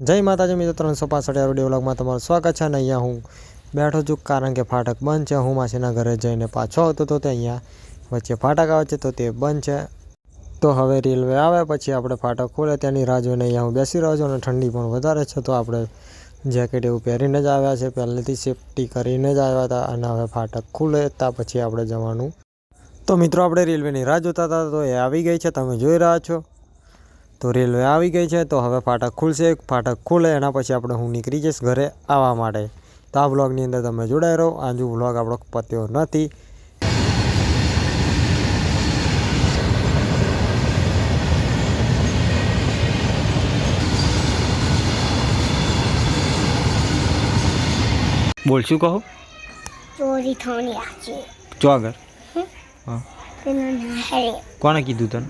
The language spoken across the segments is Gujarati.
જય માતાજી મિત્રો ત્રણસો પાસઠ વીડિયો વ્લોગમાં તમારું સ્વાગત છે અને અહીંયા હું બેઠો છું કારણ કે ફાટક બંધ છે. હું માસીના ઘરે જઈને પાછો આવતો હતો તે અહીંયા વચ્ચે ફાટક આવે છે તો તે બંધ છે. તો હવે રેલવે આવે, પછી આપણે ફાટક ખોલે, ત્યાંની રાહ જોઈને અહીંયા હું બેસી રહ્યો છું અને ઠંડી પણ વધારે છે. તો આપણે જેકેટ એવું પહેરીને જ આવ્યા છે. પહેલેથી સેફટી કરીને જ આવ્યા હતા અને હવે ફાટક ખુલે ત્યાં પછી આપણે જવાનું. તો મિત્રો, આપણે રેલવેની રાહ જોતા હતા તો એ આવી ગઈ છે. તમે જોઈ રહ્યા છો. તો રેલવે આવી ગઈ છે તો હવે ફાટક ખુલશે. ફાટક ખુલે એના પછી આપણે હું નીકળી જઈશ ઘરે આવવા માટે. તો આ બ્લોગની અંદર તમે જોડાઈ રહો. આજુ બ્લોગ આપણો પત્યો નથી. બોલ શું કહો? ચોરી થવાની આજે આગળ. હા. કોણે કીધું તને?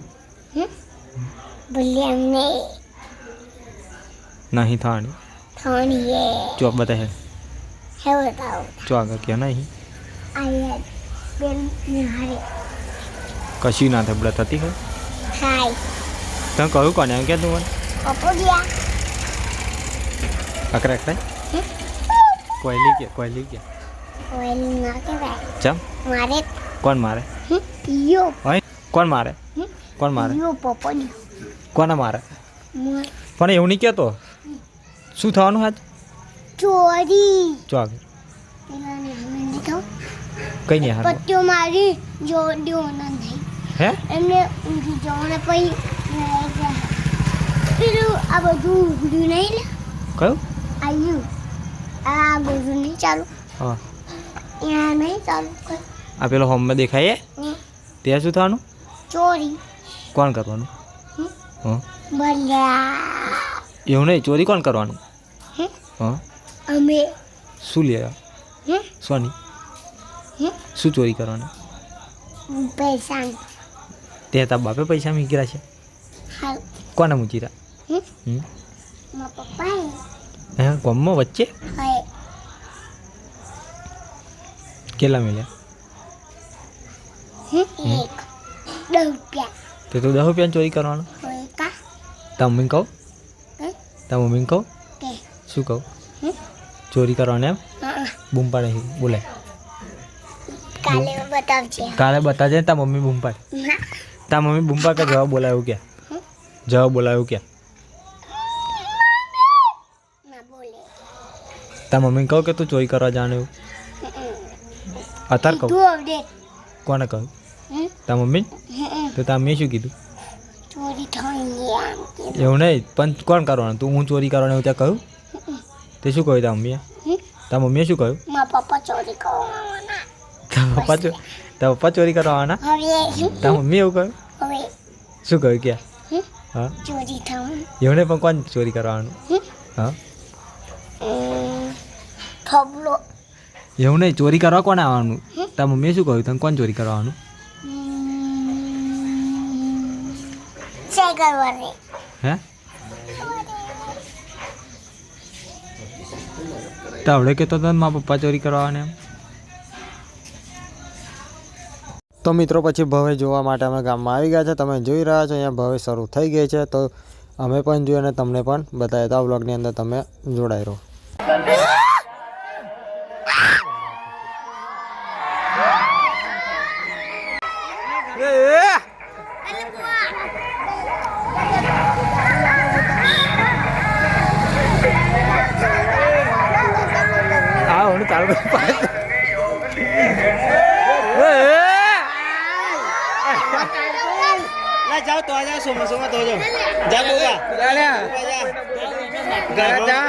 ભલે અમને નહીં થવાની થવાની એ ચો બતાવે હે બતાવો ચો આગળ કે નહીં આયા પેલ ના હરે કશી ના થાય બળા થતી હોય હાય તને કહ્યું કોને એમ કે તું મને પપ્પો ગયા અકરા અકરા કોયલી કે કોયલી કે ઓઇલ ના કહેવાય ચમ મારે કોણ મારે હમ, પિયો હોય કોણ મારે હમ, કોણ મારે પિયો પપ્પો કોને મારે? પણ એવું નહીં કહેતો. શું થવાનું આજ? ચોરી. ચોક કઈ નહીં પત્યો મારી જો દેવાના નહીં. હે? એમને ઊંઘી જવાને પછી પેલું આ બધું ઊંઘ્યું નહીં લે? કયું? આવ્યું આ બધું નહીં ચાલુ. હા. ત્યાં નહીં ચાલુ આ પેલો હોમમાં દેખાય ત્યાં શું થવાનું? ચોરી. કોણ કરવાનું? એવું નહીં ચોરી કોણ કરવાનું. અમે. શું લે? સોની. શું ચોરી કરવાની? પૈસા. તે તાર બાપે પૈસા મીકરા છે. કોને મારા હે ગમમાં વચ્ચે? કેટલા મળ્યા? રૂપિયા. તે તો દસ રૂપિયાની ચોરી કરવાનું? તાર મમ્મીને કહું તાર મમ્મીને કહું શું કહું ચોરી કરવાની એમ બૂમ પાડે બોલાય કાલે બતાવજે કાલે તાર મમ્મી બૂમ પાડે તાર મમ્મી બૂમ પાડે કે જવાબ બોલાયું કે જવા જવાબ બોલાયું કે ના બોલે તાર મમ્મીને કહું કે તું ચોરી કરવા જાણે એવું અત્યારે કહું કોને કહું તા તાર મમ્મી તો તાર મેં શું કીધું એવું નહીં પણ કોણ કરવાનું? તું હું ચોરી કરવાનું એવું ત્યાં કહ્યું? તે શું કહ્યું તાર મમ્મીએ? તાર મમ્મીએ શું કહ્યું? પપ્પા ચોરી કરવાના. તાર પપ્પા ચોરી કરવાના? હવે મમ્મી એવું કહ્યું? શું કહ્યું ક્યાં હા? ચોરી થવાનું. એવું નહીં પણ કોણ ચોરી કરવાનું? હા? એવું નહીં ચોરી કરવા કોણ આવવાનું? તાર મમ્મીએ શું કહ્યું? તને કોણ ચોરી કરવાનું? હે? તો આવડે કહેતો હતો ને મારા પપ્પા ચોરી કરવાને એમ. તો મિત્રો પછી ભવે જોવા માટે અમે ગામમાં આવી ગયા છે. તમે જોઈ રહ્યા છો અહીંયા ભવે શરૂ થઈ ગઈ છે. તો અમે પણ જોયું અને તમને પણ બતાવ્યા હતા આ બ્લોગની અંદર તમે જોડાઈ રહો. આ ચાલુ લા જાઓ તો આજા સોમો સોમો તો જો જા બોગા જા.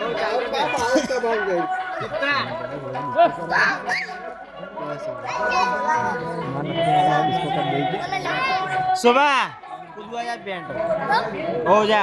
वो चालू कर दे कितना सुबह कुछ जा पेंट हो जा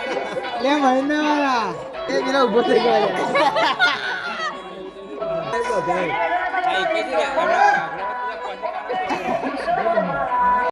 લે મહિને વાળા એ પેલા ઊભો થઈ ગયો.